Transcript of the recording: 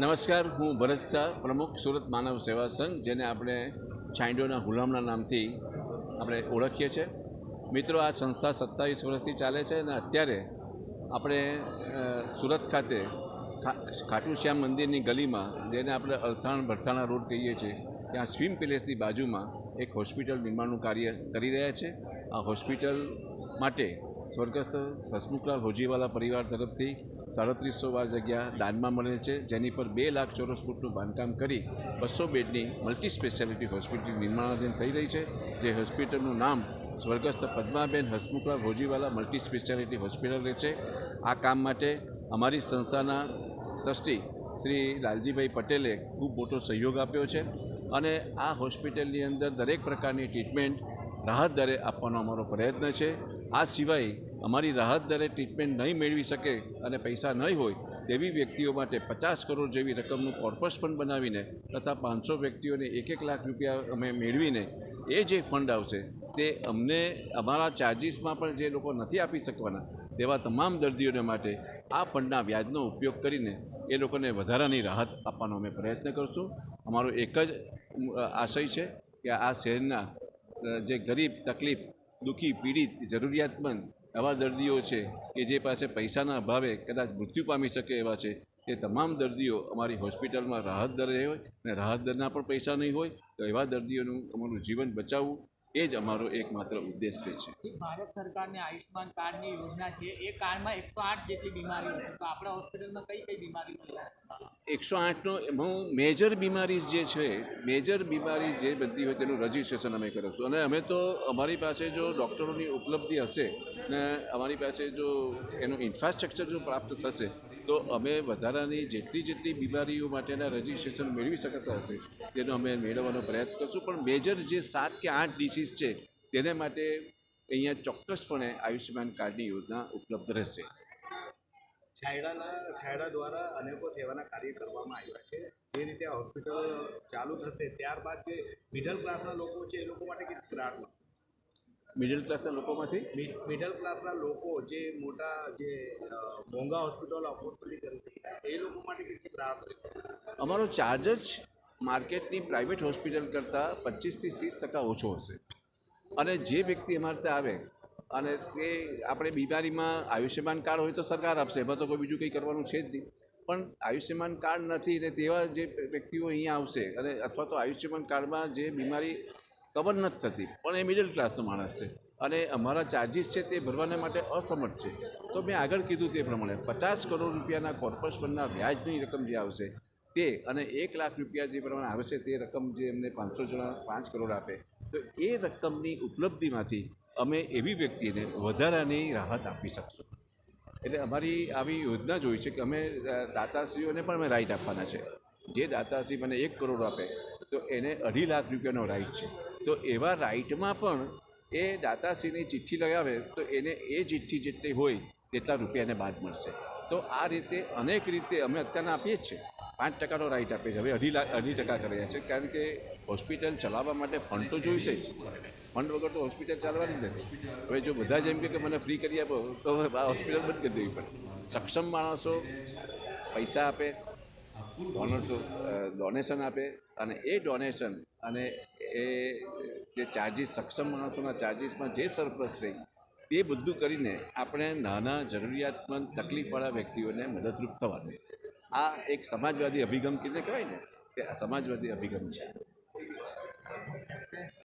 નમસ્કાર, હું ભરત શાહ, પ્રમુખ સુરત માનવ સેવા સંઘ, જેને આપણે છાંયડોના હુલામના નામથી આપણે ઓળખીએ છીએ. મિત્રો, આ સંસ્થા સત્તાવીસ વર્ષથી ચાલે છે અને અત્યારે આપણે સુરત ખાતે ખાટુ શ્યામ મંદિરની ગલીમાં, જેને આપણે અલથાણ ભરથાણા રોડ કહીએ છીએ, ત્યાં સ્વિમ પેલેસની બાજુમાં એક હોસ્પિટલ નિર્માણનું કાર્ય કરી રહ્યા છે. આ હોસ્પિટલ માટે સ્વર્ગસ્થ હસમુખલાલ હોજીવાલા પરિવાર તરફથી સાડત્રીસો વાર જગ્યા દાનમાં મળેલ છે, જેની પર બે લાખ ચોરસ ફૂટનું બાંધકામ કરી બસો બેડની મલ્ટી સ્પેશિયાલિટી હોસ્પિટલ નિર્માણાધીન થઈ રહી છે. જે હોસ્પિટલનું નામ સ્વર્ગસ્થ Padmaben Hasmukhlal Hojiwala multi speciality hospital રહેશે આ કામ માટે અમારી સંસ્થાના ટ્રસ્ટી શ્રી લાલજીભાઈ પટેલે ખૂબ મોટો સહયોગ આપ્યો છે અને આ હોસ્પિટલની અંદર દરેક પ્રકારની ટ્રીટમેન્ટ રાહત દરે આપવાનો અમારો પ્રયત્ન છે. આ સિવાય અમારી રાહત દરે ટ્રીટમેન્ટ નહીં મેળવી શકે અને પૈસા નહીં હોય, તેવી વ્યક્તિઓ માટે પચાસ કરોડ જેવી રકમનું કોર્પસ ફંડ બનાવીને તથા પાંચસો વ્યક્તિઓને એક એક લાખ રૂપિયા અમે મેળવીને એ જે ફંડ આવશે, તે અમને અમારા ચાર્જીસમાં પણ જે લોકો નથી આપી શકવાના, તેવા તમામ દર્દીઓને માટે આ ફંડના વ્યાજનો ઉપયોગ કરીને એ લોકોને વધારાની રાહત આપવાનો અમે પ્રયત્ન કરશું. અમારો એક જ આશય છે કે આ શહેરના જે ગરીબ, તકલીફ દુઃખી, પીડિત, જરૂરિયાતમંદ એવા દર્દીઓ છે કે જે પાસે પૈસાના અભાવે કદાચ મૃત્યુ પામી શકે એવા છે, તે તમામ દર્દીઓ અમારી હોસ્પિટલમાં રાહત દરે હોય અને રાહત દરના પણ પૈસા નહીં હોય, તો એવા દર્દીઓનું અમારું જીવન બચાવવું એ જ અમારો એકમાત્ર ઉદ્દેશ છે. ભારત સરકારની આયુષ્યમાન કાર્ડની યોજના છે એ કાર્ડમાં એકસો આઠ જેટલી બીમારીઓ છે. તો આપણા હોસ્પિટલમાં કઈ કઈ બીમારીઓ એકસો આઠનો હું મેજર બીમારીઝ જે છે મેજર બીમારી જે બનતી હોય તેનું રજિસ્ટ્રેશન અમે કરીશું અને અમે તો અમારી પાસે જો ડૉક્ટરોની ઉપલબ્ધિ હશે ને અમારી પાસે જો એનું ઇન્ફ્રાસ્ટ્રક્ચર જો પ્રાપ્ત થશે તો અમે વધારાની જેટલી જેટલી બીમારીઓ માટેના રજિસ્ટ્રેશન મેળવી શકતા હશે તેનો અમે મેળવવાનો પ્રયત્ન કરશું પણ મેજર જે સાત કે આઠ ડિસીઝ છે તેને માટે અહીંયા ચોક્કસપણે આયુષ્યમાન કાર્ડની યોજના ઉપલબ્ધ રહેશે છાયડાના છાયડા દ્વારા અનેકો સેવાના કાર્ય કરવામાં આવ્યા છે જે રીતે આ હોસ્પિટલ ચાલુ થશે ત્યારબાદ જે મિડલ ક્લાસના લોકો છે એ લોકો માટે કેટલી રાહત? મિડલ ક્લાસના લોકોમાંથી મિડલ ક્લાસના લોકો જે મોટા જે મોંઘા હોસ્પિટલ અફોર્ડ નથી કરી શકતા એ લોકો માટે કેટલી રાહત? અમારો ચાર્જ જ માર્કેટની પ્રાઇવેટ હોસ્પિટલ કરતાં પચીસથી ત્રીસ ટકા ઓછો હશે. અને જે વ્યક્તિ અમારે ત્યાં આવે અને તે આપણે બીમારીમાં આયુષ્યમાન કાર્ડ હોય તો સરકાર આપશે, એમાં તો કોઈ બીજું કંઈ કરવાનું છે જ નહીં. પણ આયુષ્યમાન કાર્ડ નથી ને તેવા જે વ્યક્તિઓ અહીંયા આવશે અને અથવા તો આયુષ્યમાન કાર્ડમાં જે બીમારી કવર નથી થતી, પણ એ મિડલ ક્લાસનો માણસ છે. અને અમારા ચાર્જિસ છે તે ભરવાના માટે અસમર્થ છે. તો મેં આગળ કીધું તે પ્રમાણે પચાસ કરોડ રૂપિયાના કોર્પસ ફંડના વ્યાજની રકમ જે આવશે તે અને એક લાખ રૂપિયા જે પ્રમાણે આવે છે તે રકમ જે એમને પાંચસો જણા, પાંચ કરોડ આપે, તો એ રકમની ઉપલબ્ધિમાંથી અમે એવી વ્યક્તિને વધારાની રાહત આપી શકશું. એટલે અમારી આવી યોજના જ હોય છે કે અમે દાતાશ્રીઓને પણ અમે રાઈટ આપવાના છે. જે દાતાશ્રી મને એક કરોડ આપે, તો એને અઢી લાખ રૂપિયાનો રાઈટ છે. તો એવા રાઈટમાં પણ એ દાતાશ્રીની ચિઠ્ઠી લગાવે, તો એને એ ચિઠ્ઠી જેટલી હોય, તેટલા રૂપિયાને બાદ મળશે. તો આ રીતે અનેક રીતે અમે અત્યારના આપીએ જ છે પાંચ ટકાનો રાઈટ આપે છે. હવે અઢી લાખ, અઢી ટકા કર્યા છે. કારણ કે હોસ્પિટલ ચલાવવા માટે ફંડ તો જોઈશે જ. ફંડ વગર તો હોસ્પિટલ ચાલવાની જ નથી. હવે જો બધા જ એમ કે મને ફ્રી કરી આપો, તો આ હોસ્પિટલ બંધ કરી દેવી પડે. સક્ષમ માણસો પૈસા આપે ડોનર્સો ડોનેશન આપે, અને એ ડોનેશન અને એ જે ચાર્જિસ સક્ષમ માણસોના ચાર્જિસમાં જે સરપ્લસ રહી, તે બધું કરીને આપણે નાના જરૂરિયાતમંદ તકલીફવાળા વ્યક્તિઓને મદદરૂપ થવાનું આ એક સમાજવાદી અભિગમ કીધે કહેવાય ને કે આ સમાજવાદી અભિગમ છે.